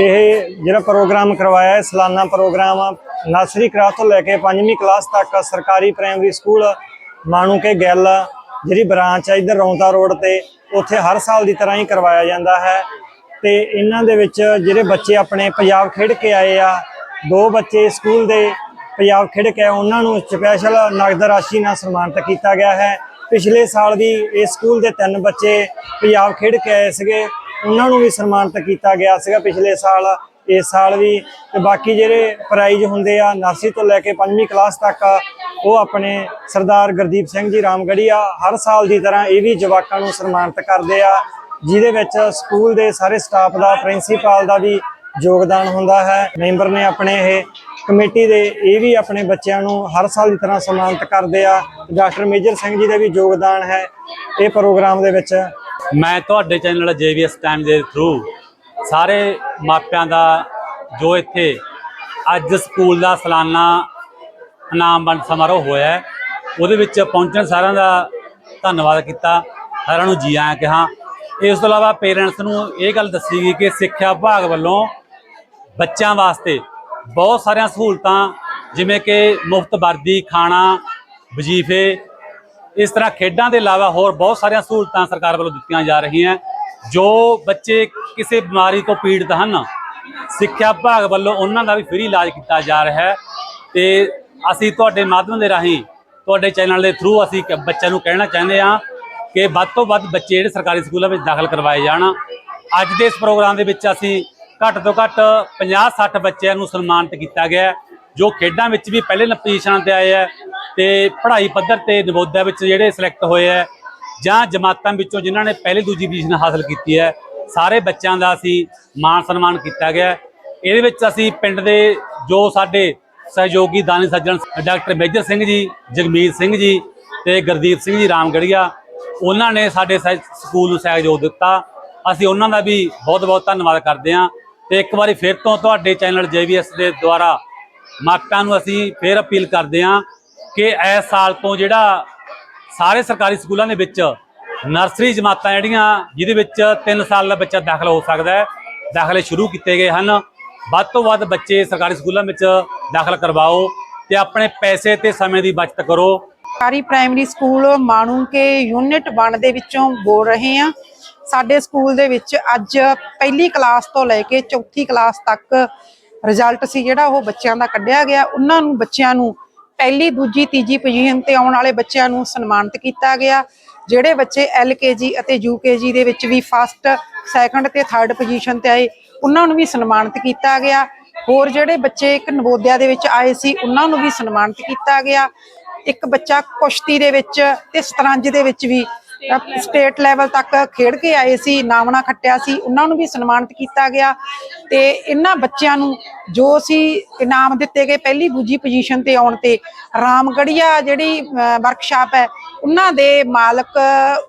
ਇਹ ਜਿਹੜਾ ਪ੍ਰੋਗਰਾਮ ਕਰਵਾਇਆ ਹੈ ਸਾਲਾਨਾ ਪ੍ਰੋਗਰਾਮ ਆ, ਨਰਸਰੀ ਕਲਾਸ ਤੋਂ ਲੈ ਕੇ 5ਵੀਂ ਕਲਾਸ ਤੱਕ ਸਰਕਾਰੀ ਪ੍ਰਾਇਮਰੀ ਸਕੂਲ ਮਾਣੂ ਕੇ ਗੱਲ ਜਿਹੜੀ ਬ੍ਰਾਂਚ ਹੈ ਇੱਧਰ ਰੌਂਤਾ ਰੋਡ ਤੇ ਉੱਥੇ ਹਰ ਸਾਲ ਦੀ ਤਰ੍ਹਾਂ ਹੀ ਕਰਵਾਇਆ ਜਾਂਦਾ ਹੈ। ਤੇ ਇਹਨਾਂ ਦੇ ਵਿੱਚ ਜਿਹੜੇ ਬੱਚੇ ਆਪਣੇ ਪੰਜਾਬ ਖੇਡ ਕੇ ਆਏ ਆ ਦੋ ਬੱਚੇ ਸਕੂਲ ਦੇ ਪੰਜਾਬ ਖੇਡ ਕੇ ਆਏ, ਉਹਨਾਂ ਨੂੰ ਸਪੈਸ਼ਲ ਨਗਦ ਰਾਸ਼ੀ ਨਾਲ ਸਨਮਾਨਿਤ ਕੀਤਾ ਗਿਆ ਹੈ। ਪਿਛਲੇ ਸਾਲ ਵੀ ਇਸ ਸਕੂਲ ਦੇ ਤਿੰਨ ਬੱਚੇ ਪੰਜਾਬ ਖੇਡ ਕੇ ਆਏ ਸੀਗੇ ਉਹਨਾਂ ਨੂੰ ਵੀ ਸਨਮਾਨਿਤ ਕੀਤਾ ਗਿਆ ਸੀਗਾ ਪਿਛਲੇ ਸਾਲ, ਇਸ ਸਾਲ ਵੀ। ਤੇ ਬਾਕੀ ਜਿਹੜੇ ਪ੍ਰਾਈਜ਼ ਹੁੰਦੇ ਆ ਨਰਸਰੀ ਤੋਂ ਲੈ ਕੇ 5ਵੀਂ ਕਲਾਸ ਤੱਕ, ਉਹ ਆਪਣੇ ਸਰਦਾਰ ਗੁਰਦੀਪ ਸਿੰਘ ਜੀ ਰਾਮਗੜੀਆ ਹਰ ਸਾਲ ਦੀ ਤਰ੍ਹਾਂ ਇਹ ਵੀ ਜਵਾਕਾਂ ਨੂੰ ਸਨਮਾਨਿਤ ਕਰਦੇ ਆ, ਜਿਹਦੇ ਵਿੱਚ ਸਕੂਲ ਦੇ ਸਾਰੇ ਸਟਾਫ ਦਾ ਪ੍ਰਿੰਸੀਪਲ ਦਾ ਵੀ ਯੋਗਦਾਨ ਹੁੰਦਾ ਹੈ। ਮੈਂਬਰ ਨੇ ਆਪਣੇ ਇਹ ਕਮੇਟੀ ਦੇ ਇਹ ਵੀ ਆਪਣੇ ਬੱਚਿਆਂ ਨੂੰ ਹਰ ਸਾਲ ਦੀ ਤਰ੍ਹਾਂ ਸਨਮਾਨਿਤ ਕਰਦੇ ਆ। ਡਾਕਟਰ ਮੇਜਰ ਸਿੰਘ ਜੀ ਦਾ ਵੀ ਯੋਗਦਾਨ ਹੈ। ਇਹ ਪ੍ਰੋਗਰਾਮ ਦੇ ਵਿੱਚ ਮੈਂ ਤੁਹਾਡੇ ਚੈਨਲ ਜੇਵੀਐਸ ਟਾਈਮ ਦੇ ਥਰੂ ਸਾਰੇ ਮਾਪਿਆਂ ਦਾ, ਜੋ ਇੱਥੇ ਅੱਜ ਸਕੂਲ ਦਾ ਸਾਲਾਨਾ ਇਨਾਮ ਵੰਡ ਸਮਾਰੋਹ ਹੋਇਆ ਉਹਦੇ ਵਿੱਚ ਪਹੁੰਚਣ ਸਾਰਿਆਂ ਦਾ ਧੰਨਵਾਦ ਕੀਤਾ। ਸਾਰਿਆਂ ਨੂੰ ਜੀ ਆਇਆਂ ਕਿਹਾ। ਇਸ ਤੋਂ ਇਲਾਵਾ ਪੇਰੈਂਟਸ ਨੂੰ ਇਹ ਗੱਲ ਦੱਸੀ ਗਈ ਕਿ ਸਿੱਖਿਆ ਵਿਭਾਗ ਵੱਲੋਂ ਬੱਚਿਆਂ ਵਾਸਤੇ ਬਹੁਤ ਸਾਰੀਆਂ ਸਹੂਲਤਾਂ, ਜਿਵੇਂ ਕਿ ਮੁਫਤ ਵਰਦੀ, ਖਾਣਾ, ਵਜ਼ੀਫੇ ਇਸ ਤਰ੍ਹਾਂ ਖੇਡਾਂ ਦੇ ਇਲਾਵਾ ਹੋਰ ਬਹੁਤ ਸਾਰੀਆਂ ਸਹੂਲਤਾਂ ਸਰਕਾਰ ਵੱਲੋਂ ਦਿੱਤੀਆਂ ਜਾ ਰਹੀਆਂ। ਜੋ ਬੱਚੇ ਕਿਸੇ ਬਿਮਾਰੀ ਤੋਂ ਪੀੜਤ ਹਨ, ਸਿੱਖਿਆ ਵਿਭਾਗ ਵੱਲੋਂ ਉਹਨਾਂ ਦਾ ਵੀ ਫ੍ਰੀ ਇਲਾਜ ਕੀਤਾ ਜਾ ਰਿਹਾ ਹੈ। ਤੇ ਅਸੀਂ ਤੁਹਾਡੇ ਮਾਧਿਅਮ ਦੇ ਰਾਹੀਂ, ਤੁਹਾਡੇ ਚੈਨਲ ਦੇ ਥਰੂ ਅਸੀਂ ਕ- ਬੱਚਿਆਂ ਨੂੰ ਕਹਿਣਾ ਚਾਹੁੰਦੇ ਹਾਂ ਕਿ ਵੱਧ ਤੋਂ ਵੱਧ ਬੱਚੇ ਜਿਹੜੇ ਸਰਕਾਰੀ ਸਕੂਲਾਂ ਵਿੱਚ ਦਾਖਲ ਕਰਵਾਏ ਜਾਣ। ਅੱਜ ਦੇ ਇਸ ਪ੍ਰੋਗਰਾਮ ਦੇ ਵਿੱਚ ਅਸੀਂ ਘੱਟ ਤੋਂ ਘੱਟ 50-60 ਬੱਚਿਆਂ ਨੂੰ ਸਨਮਾਨਿਤ ਕੀਤਾ ਗਿਆ ਜੋ ਖੇਡਾਂ ਵਿੱਚ ਵੀ ਪਹਿਲੇ ਪੋਜੀਸ਼ਨਾਂ ਤੇ ਆਏ ਹੈ। ਤੇ ਪੜ੍ਹਾਈ ਪੱਧਰ ਤੇ ਨਵੋਦਿਆ ਵਿੱਚ ਜਿਹੜੇ ਸਿਲੈਕਟ ਹੋਏ ਹੈ, ਜਾਂ ਜਮਾਤਾਂ ਵਿੱਚੋਂ ਜਿਨ੍ਹਾਂ ਨੇ ਪਹਿਲੀ ਦੂਜੀ ਪੋਜੀਸ਼ਨ ਹਾਸਲ ਕੀਤੀ ਹੈ, ਸਾਰੇ ਬੱਚਿਆਂ ਦਾ ਅਸੀਂ ਮਾਣ ਸਨਮਾਨ ਕੀਤਾ ਗਿਆ ਇਹਦੇ ਵਿੱਚ ਅਸੀਂ ਪਿੰਡ ਦੇ ਜੋ ਸਾਡੇ ਸਹਿਯੋਗੀ ਦਾਨੀ ਸੱਜਣ ਡਾਕਟਰ ਮੇਜਰ ਸਿੰਘ ਜੀ, ਜਗਮੀਤ ਸਿੰਘ ਜੀ ਤੇ ਗੁਰਦੀਪ ਸਿੰਘ ਜੀ ਰਾਮਗੜੀਆ, ਉਹਨਾਂ ਨੇ ਸਾਡੇ ਸਹਿ- ਸਕੂਲ ਨੂੰ ਸਹਿਯੋਗ ਦਿੱਤਾ। ਅਸੀਂ ਉਹਨਾਂ ਦਾ ਵੀ ਬਹੁਤ-ਬਹੁਤ ਧੰਨਵਾਦ ਕਰਦੇ ਹਾਂ ਤੇ ਇੱਕ ਵਾਰੀ ਫਿਰ ਤੋਂ ਤੁਹਾਡੇ ਚੈਨਲ JVS ਦੇ ਦੁਆਰਾ ਮਾਪਿਆਂ ਨੂੰ ਅਸੀਂ ਫਿਰ ਅਪੀਲ ਕਰਦੇ ਹਾਂ ਕਿ ਇਸ ਸਾਲ ਤੋਂ ਜਿਹੜਾ ਸਾਰੇ ਸਰਕਾਰੀ ਸਕੂਲਾਂ ਦੇ ਵਿੱਚ ਨਰਸਰੀ ਜਮਾਤਾਂ ਜਿਹੜੀਆਂ, ਜਿਹਦੇ ਵਿੱਚ 3 ਸਾਲ ਦਾ ਬੱਚਾ ਦਾਖਲ ਹੋ ਸਕਦਾ ਹੈ, ਦਾਖਲੇ ਸ਼ੁਰੂ ਕੀਤੇ ਗਏ ਹਨ। ਵੱਧ ਤੋਂ ਵੱਧ ਬੱਚੇ ਸਰਕਾਰੀ ਸਕੂਲਾਂ ਵਿੱਚ ਦਾਖਲ ਕਰਵਾਓ ਤੇ ਆਪਣੇ ਪੈਸੇ ਤੇ ਸਮੇਂ ਦੀ ਬਚਤ ਕਰੋ। ਸਰਕਾਰੀ primary school Manuke unit 1 ਦੇ ਵਿੱਚੋਂ ਬੋਲ ਰਹੇ ਹਾਂ। ਸਾਡੇ ਸਕੂਲ ਦੇ ਵਿੱਚ ਅੱਜ ਪਹਿਲੀ ਕਲਾਸ ਤੋਂ ਲੈ ਕੇ ਚੌਥੀ ਕਲਾਸ ਤੱਕ ਰਿਜ਼ਲਟ ਸੀ ਜਿਹੜਾ ਉਹ ਬੱਚਿਆਂ ਦਾ ਕੱਢਿਆ ਗਿਆ। ਉਹਨਾਂ ਨੂੰ ਬੱਚਿਆਂ ਨੂੰ ਪਹਿਲੀ, ਦੂਜੀ, ਤੀਜੀ ਪੋਜੀਸ਼ਨ ਤੇ ਆਉਣ ਵਾਲੇ ਬੱਚਿਆਂ ਨੂੰ ਸਨਮਾਨਿਤ ਕੀਤਾ ਗਿਆ। ਜਿਹੜੇ ਬੱਚੇ ਐਲਕੇਜੀ ਅਤੇ ਯੂਕੇਜੀ ਦੇ ਵਿੱਚ ਵੀ ਫਸਟ ਸੈਕੰਡ ਤੇ ਥਰਡ ਪੋਜੀਸ਼ਨ ਤੇ ਆਏ, ਉਹਨਾਂ ਨੂੰ ਵੀ ਸਨਮਾਨਿਤ ਕੀਤਾ ਗਿਆ। ਹੋਰ ਜਿਹੜੇ ਬੱਚੇ ਇੱਕ ਨਵੋਦਿਆ ਦੇ ਵਿੱਚ ਆਏ ਸੀ, ਉਹਨਾਂ ਨੂੰ ਵੀ ਸਨਮਾਨਿਤ ਕੀਤਾ ਗਿਆ। ਇੱਕ ਬੱਚਾ ਕੁਸ਼ਤੀ ਦੇ ਵਿੱਚ ਤੇ ਸਤਰੰਜ ਦੇ ਵਿੱਚ ਵੀ ਸਟੇਟ ਲੈਵਲ ਤੱਕ ਖੇਡ ਕੇ ਆਏ ਸੀ, ਨਾਮਣਾ ਖੱਟਿਆ ਸੀ, ਉਹਨਾਂ ਨੂੰ ਵੀ ਸਨਮਾਨਿਤ ਕੀਤਾ ਗਿਆ ਤੇ ਇਹਨਾਂ ਬੱਚਿਆਂ ਨੂੰ ਜੋ ਅਸੀਂ ਇਨਾਮ ਦਿੱਤੇ ਗਏ ਪਹਿਲੀ ਦੂਜੀ ਪੋਜੀਸ਼ਨ ਤੇ ਆਉਣ ਤੇ ਰਾਮਗੜੀਆ ਜਿਹੜੀ ਵਰਕਸ਼ਾਪ ਹੈ, ਉਹਨਾਂ ਦੇ ਮਾਲਕ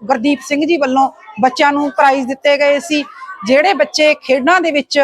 ਗੁਰਦੀਪ ਸਿੰਘ ਜੀ ਵੱਲੋਂ ਬੱਚਿਆਂ ਨੂੰ ਪ੍ਰਾਈਜ਼ ਦਿੱਤੇ ਗਏ ਸੀ, ਜਿਹੜੇ ਬੱਚੇ ਖੇਡਾਂ ਦੇ ਵਿੱਚ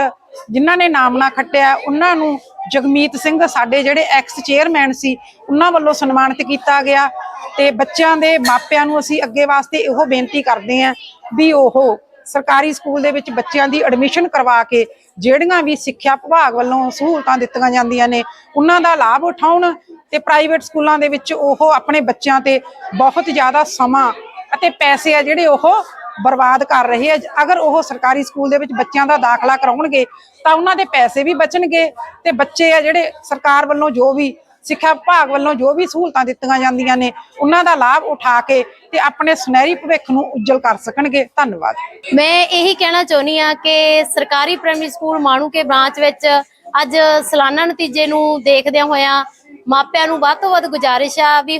ਜਿਨ੍ਹਾਂ ਨੇ ਨਾਮਣਾ ਖੱਟਿਆ, ਉਹਨਾਂ ਨੂੰ ਜਗਮੀਤ ਸਿੰਘ, ਸਾਡੇ ਜਿਹੜੇ ਐਕਸ ਚੇਅਰਮੈਨ ਸੀ, ਉਹਨਾਂ ਵੱਲੋਂ ਸਨਮਾਨਿਤ ਕੀਤਾ ਗਿਆ ਤੇ ਬੱਚਿਆਂ ਦੇ ਮਾਪਿਆਂ ਨੂੰ ਅਸੀਂ ਅੱਗੇ ਵਾਸਤੇ ਇਹੋ ਬੇਨਤੀ ਕਰਦੇ ਹਾਂ ਵੀ ਉਹ ਸਰਕਾਰੀ ਸਕੂਲ ਦੇ ਵਿੱਚ ਬੱਚਿਆਂ ਦੀ ਐਡਮਿਸ਼ਨ ਕਰਵਾ ਕੇ ਜਿਹੜੀਆਂ ਵੀ ਸਿੱਖਿਆ ਵਿਭਾਗ ਵੱਲੋਂ ਸਹੂਲਤਾਂ ਦਿੱਤੀਆਂ ਜਾਂਦੀਆਂ ਨੇ, ਉਹਨਾਂ ਦਾ ਲਾਭ ਉਠਾਉਣ ਤੇ ਪ੍ਰਾਈਵੇਟ ਸਕੂਲਾਂ ਦੇ ਵਿੱਚ ਉਹ ਆਪਣੇ ਬੱਚਿਆਂ ਤੇ ਬਹੁਤ ਜ਼ਿਆਦਾ ਸਮਾਂ ਅਤੇ ਪੈਸੇ ਆ ਜਿਹੜੇ ਉਹ ਬਰਬਾਦ ਕਰ ਰਹੇ ਆ। ਅਗਰ ਉਹ ਸਰਕਾਰੀ ਸਕੂਲ ਦੇ ਵਿੱਚ ਬੱਚਿਆਂ ਦਾ ਦਾਖਲਾ ਕਰਾਉਣਗੇ, ਤਾਂ ਉਹਨਾਂ ਦੇ ਪੈਸੇ ਵੀ ਬਚਣਗੇ ਤੇ ਬੱਚੇ ਆ ਜਿਹੜੇ ਸਰਕਾਰ ਵੱਲੋਂ ਜੋ ਵੀ ਸਿੱਖਿਆ ਵਿਭਾਗ ਵੱਲੋਂ ਜੋ ਵੀ ਸਹੂਲਤਾਂ ਦਿੱਤੀਆਂ ਜਾਂਦੀਆਂ ਨੇ, ਉਹਨਾਂ ਦਾ ਲਾਭ ਉਠਾ ਕੇ ਤੇ ਆਪਣੇ ਸੁਨਹਿਰੀ ਭਵਿੱਖ ਨੂੰ ਉਜਲ ਕਰ ਸਕਣਗੇ। ਧੰਨਵਾਦ। ਮੈਂ ਇਹੀ ਕਹਿਣਾ ਚਾਹੁੰਦੀ ਆ ਕਿ ਸਰਕਾਰੀ primary school Manuke branch ਵਿੱਚ ਅੱਜ ਸਾਲਾਨਾ ਨਤੀਜੇ ਨੂੰ ਦੇਖਦਿਆਂ ਹੋਇਆਂ ਮਾਪਿਆਂ ਨੂੰ ਵੱਧ ਤੋਂ ਵੱਧ ਗੁਜ਼ਾਰਿਸ਼ ਆ ਵੀ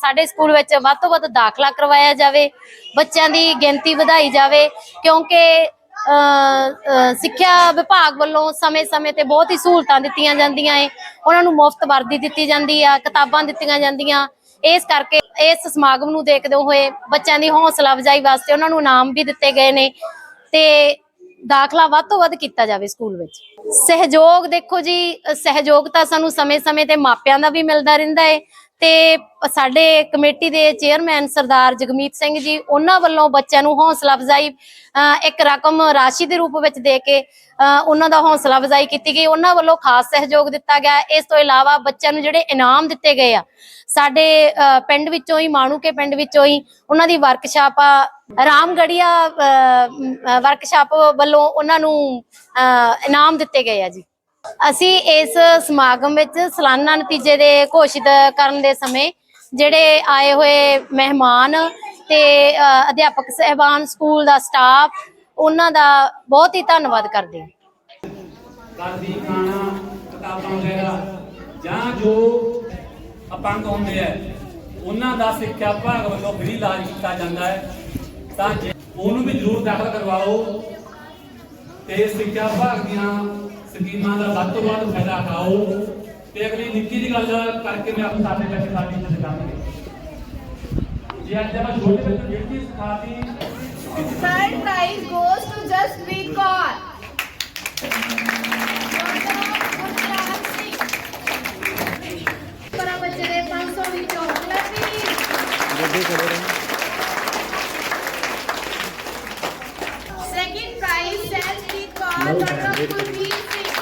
ਸਾਡੇ ਸਕੂਲ ਵਿੱਚ ਵੱਧ ਤੋਂ ਵੱਧ ਦਾਖਲਾ ਕਰਵਾਇਆ ਜਾਵੇ ਬੱਚਿਆਂ ਦੀ ਗਿਣਤੀ ਵਧਾਈ ਜਾਵੇ ਕਿਉਂਕਿ ਅਹ, ਸਿੱਖਿਆ ਵਿਭਾਗ ਵੱਲੋਂ ਸਮੇਂ-ਸਮੇਂ ਤੇ ਬਹੁਤ ਹੀ ਸਹੂਲਤਾਂ ਦਿੱਤੀਆਂ ਜਾਂਦੀਆਂ ਏ। ਉਹਨਾਂ ਨੂੰ ਮੁਫਤ ਵਰਦੀ ਦਿੱਤੀ ਜਾਂਦੀ ਆ ਕਿਤਾਬਾਂ ਦਿੱਤੀਆਂ ਜਾਂਦੀਆਂ। ਇਸ ਕਰਕੇ ਇਸ ਸਮਾਗਮ ਨੂੰ ਦੇਖਦੇ ਹੋਏ ਬੱਚਿਆਂ ਦੀ ਹੌਸਲਾ ਅਫਜ਼ਾਈ ਵਾਸਤੇ ਉਹਨਾਂ ਨੂੰ ਇਨਾਮ ਵੀ ਦਿੱਤੇ ਗਏ ਨੇ ਤੇ ਦਾਖਲਾ ਵੱਧ ਤੋਂ ਵੱਧ ਕੀਤਾ ਜਾਵੇ ਸਕੂਲ ਵਿੱਚ। ਸਹਿਯੋਗ ਦੇਖੋ ਜੀ, ਸਹਿਯੋਗ ਤਾਂ ਸਾਨੂੰ ਸਮੇਂ-ਸਮੇਂ ਤੇ ਮਾਪਿਆਂ ਦਾ ਵੀ ਮਿਲਦਾ ਰਹਿੰਦਾ ਹੈ ਤੇ ਸਾਡੇ ਕਮੇਟੀ ਦੇ ਚੇਅਰਮੈਨ ਸਰਦਾਰ ਜਗਮੀਤ ਸਿੰਘ ਜੀ, ਉਹਨਾਂ ਵੱਲੋਂ ਬੱਚਿਆਂ ਨੂੰ ਹੌਸਲਾ ਅਫਜ਼ਾਈ ਇੱਕ ਰਕਮ ਰਾਸ਼ੀ ਦੇ ਰੂਪ ਵਿੱਚ ਦੇ ਕੇ ਉਹਨਾਂ ਦਾ ਹੌਸਲਾ ਅਫਜ਼ਾਈ ਕੀਤੀ ਗਈ। ਉਹਨਾਂ ਵੱਲੋਂ ਖਾਸ ਸਹਿਯੋਗ ਦਿੱਤਾ ਗਿਆ। ਇਸ ਤੋਂ ਇਲਾਵਾ ਬੱਚਿਆਂ ਨੂੰ ਜਿਹੜੇ ਇਨਾਮ ਦਿੱਤੇ ਗਏ ਆ, ਸਾਡੇ ਪਿੰਡ ਵਿੱਚੋਂ ਹੀ, ਮਾਣੂਕੇ ਪਿੰਡ ਵਿੱਚੋਂ ਹੀ, ਉਹਨਾਂ ਦੀ ਵਰਕਸ਼ਾਪ ਆ ਰਾਮਗੜੀਆ ਵਰਕਸ਼ਾਪ ਵੱਲੋਂ ਉਹਨਾਂ ਨੂੰ ਇਨਾਮ ਦਿੱਤੇ ਗਏ ਆ ਜੀ। ਅਸੀਂ ਇਸ ਸਮਾਗਮ ਵਿੱਚ ਸਾਲਾਨਾ ਨਤੀਜੇ ਦੇ ਘੋਸ਼ਿਤ ਕਰਨ ਦੇ ਸਮੇਂ ਜਿਹੜੇ ਆਏ ਹੋਏ ਮਹਿਮਾਨ ਤੇ ਅਧਿਆਪਕ ਸਹਿਬਾਨ, ਸਕੂਲ ਦਾ ਸਟਾਫ ਉਹਨਾਂ ਦਾ ਬਹੁਤ ਹੀ ਧੰਨਵਾਦ ਕਰਦੇ ਹਾਂ। ਕਰਦੀ ਖਾਣਾ ਕਿਤਾਬਾਂ ਵਗੈਰਾ, ਜਾਂ ਜੋ ਅਪੰਗ ਹੁੰਦੇ ਆ, ਉਹਨਾਂ ਦਾ ਸਿੱਖਿਆ ਵਿਭਾਗ ਵੱਲੋਂ ਫ੍ਰੀ ਇਲਾਜ ਕੀਤਾ ਜਾਂਦਾ ਹੈ। ਤਾਂ ਜੇ ਉਹਨੂੰ ਵੀ ਜ਼ਰੂਰ ਦਾਖਲ ਕਰਵਾਓ ਤੇ ਸਿੱਖਿਆ ਵਿਭਾਗ ਦੀਆਂ ਸਕੀਮਾਂ ਦਾ ਵੱਧ ਤੋਂ ਵੱਧ ਫਾਇਦਾ ਉਠਾਓ ਤੇ ਅਗਲੀ ਨਿੱਕੀ ਜਿਹੀ ਗੱਲ ਕਰਕੇ ਮੈਂ ਆਪਣੇ ਸਾਡੇ ਬੱਚੇ ਸਾਡੀ ਇੱਜ਼ਤ ਕਰਾਂਗੇ ਜੇ ਅੱਜ ਆਪਾਂ ਛੋਟੇ ਬੱਚੇ ਜਿਹੜੀ ਸਿਖਾਤੀ Third prize goes to Jaspreet Kaur. ਪਰਾ ਬੱਚੇ ਦੇ 500 ਵਿੱਚੋਂ ਲੱਭੀ Second prize Jaspreet Kaur, Dr. Kulveer Singh.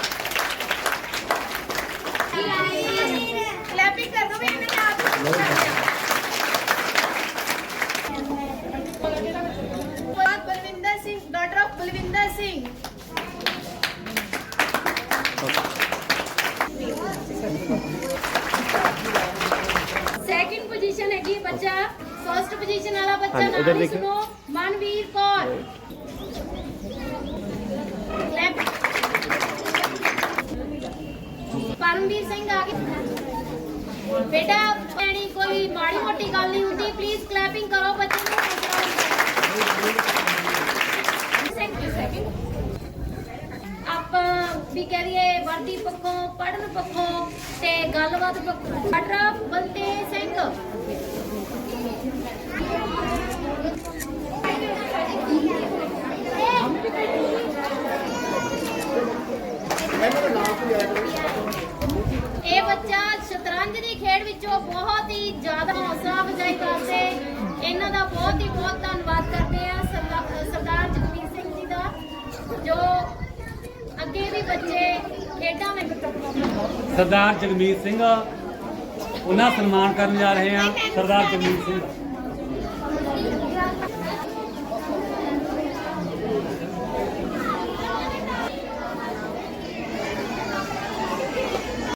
Clapping ਕਰ ਦੋ ਵੀ ਇਹਨੇ ਆਪ ਨੂੰ ਕਰ ਦਿਆ Balwinder Singh doctor of Balwinder Singh second position ਹੈਗੀ ਬੱਚਾ ਫਰਸਟ ਪੋਜੀਸ਼ਨ ਵਾਲਾ ਬੱਚਾ ਨਾਮ ਹੀ ਸੁਣੋ ਮਨਵੀਰ ਕੌਰ। Clap. ਪਰਮਵੀਰ ਸਿੰਘ ਆ ਗਏ। ਬੇਟਾ ਐਣੀ ਕੋਈ ਮਾੜੀ ਮੋਟੀ ਗੱਲ ਨਹੀਂ ਹੁੰਦੀ। ਪਲੀਜ਼ ਕਲੈਪਿੰਗ ਕਰੋ ਬੱਚੇ ਨੂੰ। ਸੈਕਿੰਡ ਆਪਾਂ ਵੀ ਕਹਿ ਲਈਏ ਵਰਦੀ ਪੱਖੋਂ ਪੜਨ ਪੱਖੋਂ ਤੇ ਗੱਲਬਾਤ ਪੱਖੋਂ। ਡਾਕਟਰ ਬਲਤੇ ਸਿੰਘ। ਇਹ ਬੱਚਾ ਸ਼ਤਰੰਜ ਦੀ ਖੇਡ ਵਿੱਚੋਂ ਬਹੁਤ ਹੀ ਜ਼ਿਆਦਾ ਹੌਸਲਾ ਅਫਜ਼ਾਈ ਕਰਦੇ। ਇਹਨਾਂ ਦਾ ਬਹੁਤ ਹੀ ਬਹੁਤ ਧੰਨਵਾਦ ਕਰਦੇ ਆ ਸਰਦਾ- ਸਰਦਾਰ ਜਗਮੀਤ ਸਿੰਘ ਜੀ ਦਾ, ਜੋ ਅੱਗੇ ਵੀ ਬੱਚੇ ਖੇਡਾਂ ਵਿੱਚ ਸਰਦਾਰ ਜਗਮੀਤ ਸਿੰਘ ਉਹਨਾਂ ਸਨਮਾਨ ਕਰਨ ਜਾ ਰਹੇ ਹਾਂ ਸਰਦਾਰ ਜਗਮੀਤ ਸਿੰਘ। ਦਾ